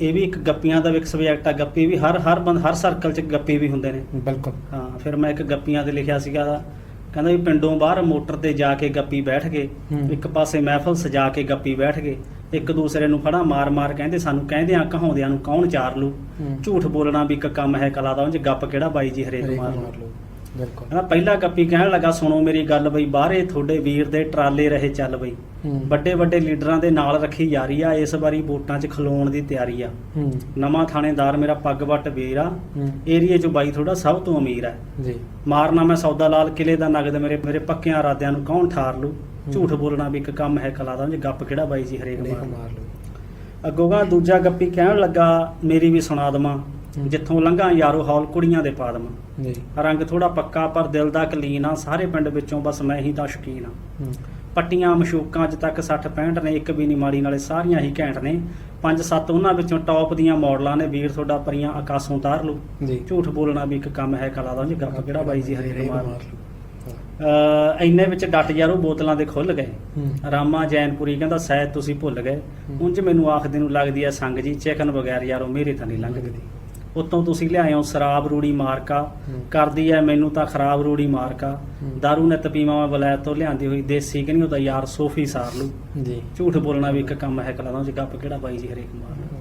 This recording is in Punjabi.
ਇਹ ਵੀ ਇੱਕ ਗੱਪੀਆਂ ਦਾ ਵੀ ਇੱਕ ਸਬਜੈਕਟ ਆ ਗੱਪੀ ਵੀ ਹਰ ਹਰ ਬੰਦ ਹਰ ਸਰਕਲ 'ਚ ਗੱਪੀ ਵੀ ਹੁੰਦੇ ਨੇ। ਬਿਲਕੁਲ। ਹਾਂ ਫਿਰ ਮੈਂ ਇੱਕ ਗੱਪੀਆਂ ਤੇ ਲਿਖਿਆ ਸੀਗਾ ਕਹਿੰਦਾ ਵੀ ਪਿੰਡੋਂ ਬਾਹਰ ਮੋਟਰ ਤੇ ਜਾ ਕੇ ਗੱਪੀ ਬੈਠ ਗਏ। ਇੱਕ ਪਾਸੇ ਮਹਿਫਲ ਸਜਾ ਕੇ ਗੱਪੀ ਬੈਠ ਗਏ ਇੱਕ ਦੂਸਰੇ ਨੂੰ ਫੜਾ ਮਾਰ ਮਾਰ ਕਹਿੰਦੇ ਸਾਨੂੰ ਕਹਿੰਦਿਆਂ ਕਹਾਉਂਦਿਆਂ ਨੂੰ ਕੌਣ ਚਾਰ ਲੂ। ਝੂਠ ਬੋਲਣਾ ਵੀ ਇੱਕ ਕੰਮ ਹੈ ਕਲਾ ਦਾ ਉਹ 'ਚ ਗੱਪ ਕਿਹੜਾ ਬਾਈ ਜੀ ਹਰੇਕ ਮਾਰ ਲੂ। ਬਿਲਕੁਲ। ਕਹਿੰਦਾ ਪਹਿਲਾ ਗੱਪੀ ਕਹਿਣ ਲੱਗਾ ਸੁਣੋ ਮੇਰੀ ਗੱਲ ਬਈ ਬਾਹਰੇ ਤੁਹਾਡੇ ਵੀਰ ਦੇ ਟਰਾਲੇ ਰਹੇ ਚੱਲ ਬਈ। ਵੱਡੇ ਵੱਡੇ ਲੀਡਰਾਂ ਦੇ ਨਾਲ ਰੱਖੀ ਯਾਰੀ ਆ ਇਸ ਵਾਰੀ ਵੋਟਾਂ 'ਚ ਖਲੋਣ ਦੀ ਤਿਆਰੀ ਆ। ਨਵਾਂ ਥਾਣੇਦਾਰ ਮੇਰਾ ਪੱਗ ਵੱਟ ਵੀਰ ਆ। ਏਰੀਏ 'ਚ ਬਾਈ ਥੋੜਾ ਸਭ ਤੋਂ ਅਮੀਰ ਆ। ਜੀ। ਮਾਰਨਾ ਮੈਂ ਸੌਦਾ ਲਾਲ ਕਿਲੇ ਦਾ ਨਗਦ ਮੇਰੇ ਮੇਰੇ ਪੱਕਿਆਂ ਇਰਾਦਿਆਂ ਨੂੰ ਕੌਣ ਠਾਰ ਲੂ? ਝੂਠ ਬੋਲਣਾ ਵੀ ਇੱਕ ਕੰਮ ਹੈ ਕਲਾ ਦਾ ਜੇ ਗੱਪ ਕਿਹੜਾ ਬਾਈ ਜੀ ਹਰੇਕ ਮਾਰ ਮਾਰ ਲਓ ਅੱਗੋਂ ਗਾ ਦੂਜਾ ਗੱਪੀ ਕਹਿਣ ਲੱਗਾ ਮੇਰੀ ਵੀ ਸੁਣਾ ਦਵਾਂ। ਜਿੱਥੋਂ ਲੰਘਾਂ ਯਾਰੋ ਹੌਲ ਕੁੜੀਆਂ ਦੇ ਪਾ ਦਵਾਂ ਜੀ। ਰੰਗ ਥੋੜਾ ਪੱਕਾ ਪਰ ਦਿਲ ਦਾ ਕਲੀਨ ਆ। ਸਾਰੇ ਪਿੰਡ ਵਿੱਚੋਂ ਬਸ ਮੈਂ ਹੀ ਤਾਂ ਸ਼ੌਕੀਨ ਆ ਪੱਟੀਆਂ ਮਸ਼ੂਕਾਂ ਅੱਜ ਤੱਕ 60 65 ਨੇ ਇੱਕ ਵੀ ਨਹੀਂ ਮਾੜੀ ਨਾਲੇ ਸਾਰੀਆਂ ਹੀ ਘੈਂਟ ਨੇ। ਪੰਜ ਸੱਤ ਉਹਨਾਂ ਵਿੱਚੋਂ ਟੌਪ ਦੀਆਂ ਮਾਡਲਾਂ ਨੇ। ਵੀਰ ਤੁਹਾਡਾ ਪਰੀਆਂ ਆਕਾਸ਼ੋਂ ਉਤਾਰ ਲੂ ਜੀ। ਝੂਠ ਬੋਲਣਾ ਵੀ ਇੱਕ ਕੰਮ ਹੈ ਕਲਾ ਦਾ। ਜੇ ਗੱਪ ਕਿਹੜਾ ਬਾਈ ਜੀ ਹਰੇਕ ਮਾਰ ਲਓ ਅਹ ਇੰਨੇ ਵਿੱਚ ਡੱਟ ਯਾਰੋ ਬੋਤਲਾਂ ਦੇ ਖੁੱਲ ਗਏ। ਰਾਮਾ ਜੈਨਪੁਰੀ ਕਹਿੰਦਾ ਸ਼ਾਇਦ ਤੁਸੀਂ ਭੁੱਲ ਗਏ। ਉਂਝ ਮੈਨੂੰ ਆਖਦੇ ਨੂੰ ਲੱਗਦੀ ਐ ਸੰਗ ਜੀ। ਚਿਕਨ ਬਗੈਰ ਯਾਰੋ ਮੇਰੇ ਤਾਂ ਨਹੀਂ ਲੰਘਦੀ। ਉਤੋਂ ਤੁਸੀਂ ਲਿਆਏ ਹੋ ਸ਼ਰਾਬ ਰੂੜੀ ਮਾਰਕਾ। ਕਰਦੀ ਐ ਮੈਨੂੰ ਤਾਂ ਖਰਾਬ ਰੂੜੀ ਮਾਰਕਾ। ਦਾਰੂ ਨਿਤ ਪੀਵਾਂ ਮੈਂ ਬਲੈਤ ਤੋਂ ਲਿਆਂਦੀ ਹੋਈ ਦੇਸੀ ਕਿ ਨਹੀਂ ਉਹਦਾ ਯਾਰ ਸੋਫੀ ਸਾਰ ਲੂ ਜੀ। ਝੂਠ ਬੋਲਣਾ ਵੀ ਇੱਕ ਕੰਮ ਹੈ ਕਲਾ ਦਾ ਜੇ ਗੱਪ ਕਿਹੜਾ ਬਾਈ ਜੀ ਹਰੇਕ ਮਾਰ।